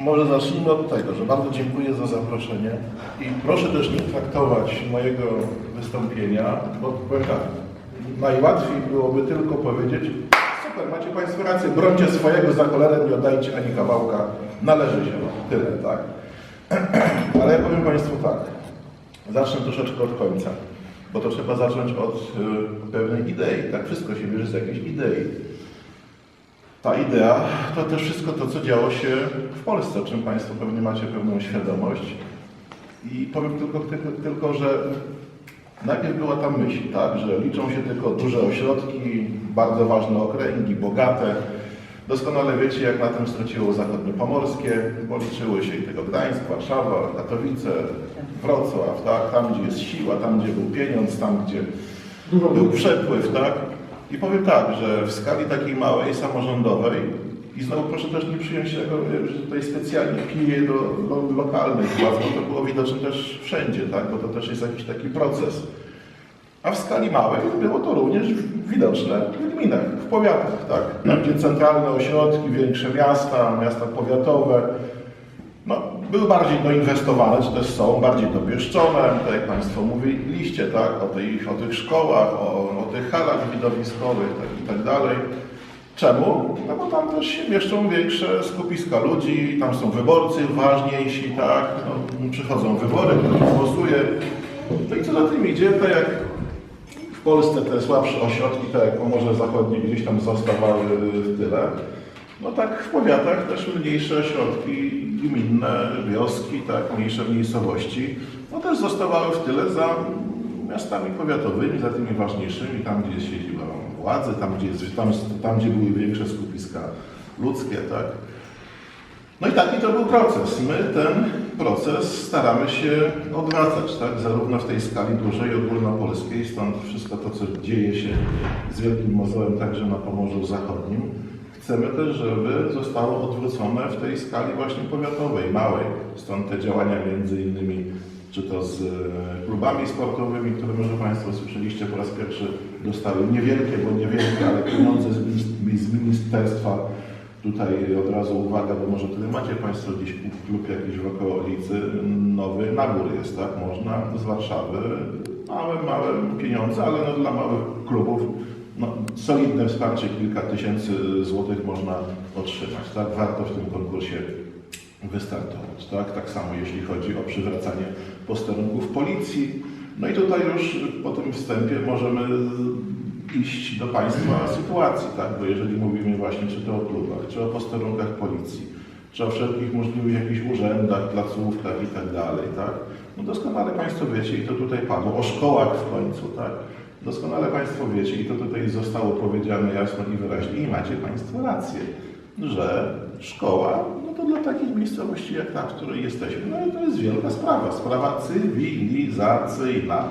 Może zacznijmy od tego, że bardzo dziękuję za zaproszenie i proszę też nie traktować mojego wystąpienia, bo powiem tak, najłatwiej byłoby tylko powiedzieć super, macie Państwo rację, brońcie swojego za cholerę, nie oddajcie ani kawałka, należy się wam, tyle, tak? Ale ja powiem Państwu tak, zacznę troszeczkę od końca, bo to trzeba zacząć od y, pewnej idei, tak? Wszystko się bierze z jakiejś idei. Ta idea to też wszystko to, co działo się w Polsce, o czym Państwo pewnie macie pewną świadomość. I powiem tylko, tylko, tylko że najpierw była ta myśl, tak, że liczą się tylko duże ośrodki, bardzo ważne okręgi, bogate. Doskonale wiecie, jak na tym straciło zachodniopomorskie, bo liczyły się i tego Gdańsk, Warszawa, Katowice, Wrocław, tak, tam gdzie jest siła, tam gdzie był pieniądz, tam gdzie był przepływ, tak? I powiem tak, że w skali takiej małej, samorządowej i znowu proszę też nie przyjąć tego, że tutaj specjalnie piję do, do lokalnych władz, bo to było widoczne też wszędzie, tak? Bo to też jest jakiś taki proces. A w skali małej było to również widoczne w gminach, w powiatach, tak? Tam, gdzie centralne ośrodki, większe miasta, miasta powiatowe, no, były bardziej doinwestowane, czy też są bardziej dopieszczone, tak jak Państwo mówiliście, tak, o, tej, o tych szkołach, o, o tych halach widowiskowych tak, i tak dalej. Czemu? No bo tam też się mieszczą większe skupiska ludzi, tam są wyborcy ważniejsi, tak, no, przychodzą wybory, ktoś głosuje. No i co za tym idzie, tak jak w Polsce te słabsze ośrodki, tak jak Pomorze Zachodnie, gdzieś tam zostawały w tyle. No tak w powiatach też mniejsze ośrodki gminne, wioski, tak, mniejsze miejscowości, no też zostawały w tyle za miastami powiatowymi, za tymi ważniejszymi, tam gdzie jest siedziba władzy, tam gdzie, tam, tam gdzie były większe skupiska ludzkie, tak. No i taki to był proces. My ten proces staramy się odwracać, tak? zarówno w tej skali dużej, ogólnopolskiej, stąd wszystko to, co dzieje się z Wielkim Mozołem, także na Pomorzu Zachodnim. Chcemy też, żeby zostało odwrócone w tej skali właśnie powiatowej, małej. Stąd te działania między innymi, czy to z e, klubami sportowymi, które może Państwo słyszeliście po raz pierwszy, dostały niewielkie, bo niewielkie, ale pieniądze z, minis- z ministerstwa Tutaj od razu uwaga, bo może tyle macie Państwo gdzieś klub jakiś w okolicy, nowy nabór jest, tak? Można z Warszawy, małe, małe pieniądze, ale no dla małych klubów no, solidne wsparcie, kilka tysięcy złotych można otrzymać, tak? Warto w tym konkursie wystartować, tak? Tak samo jeśli chodzi o przywracanie posterunków policji. No i tutaj już po tym wstępie możemy iść do Państwa sytuacji, tak? Bo jeżeli mówimy właśnie czy to o klubach, czy o posterunkach policji, czy o wszelkich możliwych jakichś urzędach, placówkach i tak dalej, tak? No doskonale Państwo wiecie i to tutaj padło, o szkołach w końcu, tak? Doskonale Państwo wiecie i to tutaj zostało powiedziane jasno i wyraźnie i macie Państwo rację, że szkoła, no to dla takich miejscowości jak ta, w której jesteśmy, no to jest wielka sprawa, sprawa cywilizacyjna.